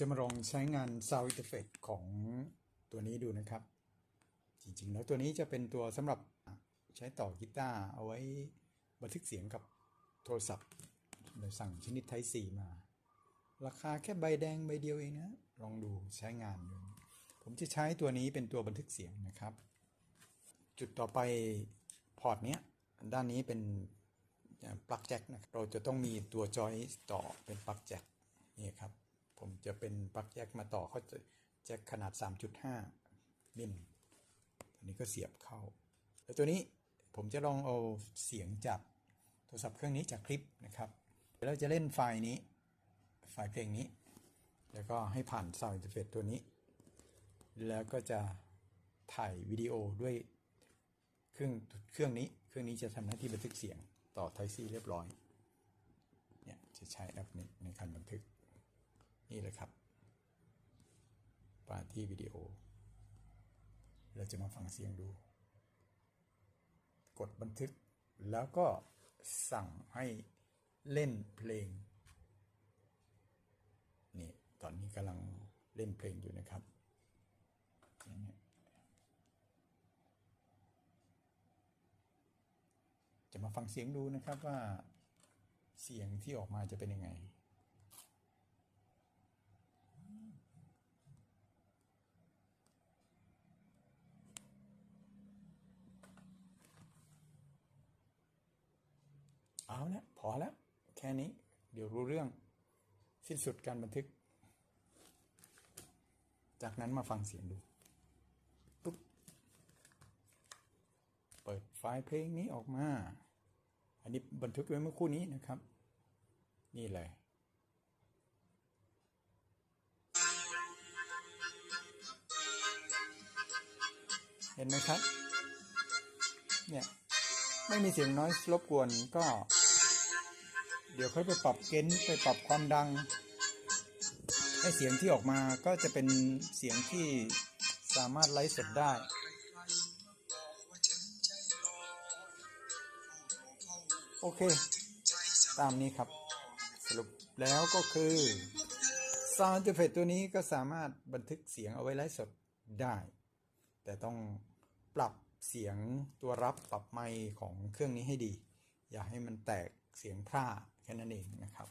จะมาลองใช้งาน Sound Interface ของตัวนี้ดูนะครับ จริงๆ แล้วตัวนี้จะเป็นตัวสำหรับใช้ต่อกีตาร์เอาไว้บันทึกเสียงกับโทรศัพท์โดยสั่งชนิด Type C มา ราคาแค่ใบแดงใบเดียวเองนะ ลองดูใช้งานดู ผมจะใช้ตัวนี้เป็นตัวบันทึกเสียงนะครับ จุดต่อไปพอร์ตเนี้ยด้านนี้เป็นปลั๊กแจ็คนะครับเราจะต้องมีตัวจอยต่อเป็นปลั๊กแจ็คนี่ครับ ผมจะเป็นปลั๊กแจ็คมาต่อเขาจะแจ็คขนาด 3.5 มิลตัวนี้ก็เสียบเข้า แล้วตัวนี้ผมจะลองเอาเสียงจากโทรศัพท์เครื่องนี้จากคลิปนะครับแล้วจะเล่นไฟล์นี้ ไฟล์เพลงนี้ แล้วก็ให้ผ่าน Sound Interface ตัวนี้ แล้วก็จะถ่ายวิดีโอด้วยเครื่องเครื่องนี้ เครื่องนี้จะทำหน้าที่บันทึกเสียงต่อ Type C เรียบร้อย เนี่ยจะใช้แอปนี้ในการบันทึก นี่เลยครับปาที่วิดีโอ เราจะมาฟังเสียงดู กดบันทึกแล้วก็สั่งให้เล่นเพลง นี่ ตอนนี้กำลังเล่นเพลงอยู่นะครับอย่างเงี้ยจะมาฟังเสียงดูนะครับว่าเสียงที่ออกมาจะเป็นยังไง เอาละพอแล้ว แค่นี้ เดี๋ยวรู้เรื่อง สิ้นสุดการบันทึก จากนั้นมาฟังเสียงดูปุ๊บเปิดไฟล์เพลงนี้ออกมา อันนี้บันทึกไว้เมื่อคู่นี้นะครับ นี่เลยเห็นไหมครับ เนี่ย ไม่มีเสียงน้อยรบกวนก็ เดี๋ยวค่อยไปปรับเกณฑ์ไปปรับความดังให้เสียงที่ออกมาก็จะเป็นเสียงที่สามารถไลฟ์สดได้โอเค ตามนี้ครับ สรุปแล้วก็คือ Sound Interface ตัวนี้ก็สามารถบันทึกเสียงเอาไว้ไลฟ์สดได้ แต่ต้องปรับเสียงตัวรับปรับไมค์ของเครื่องนี้ให้ดี อย่าให้มันแตกเสียงพร่าแค่นั้นเองนะครับ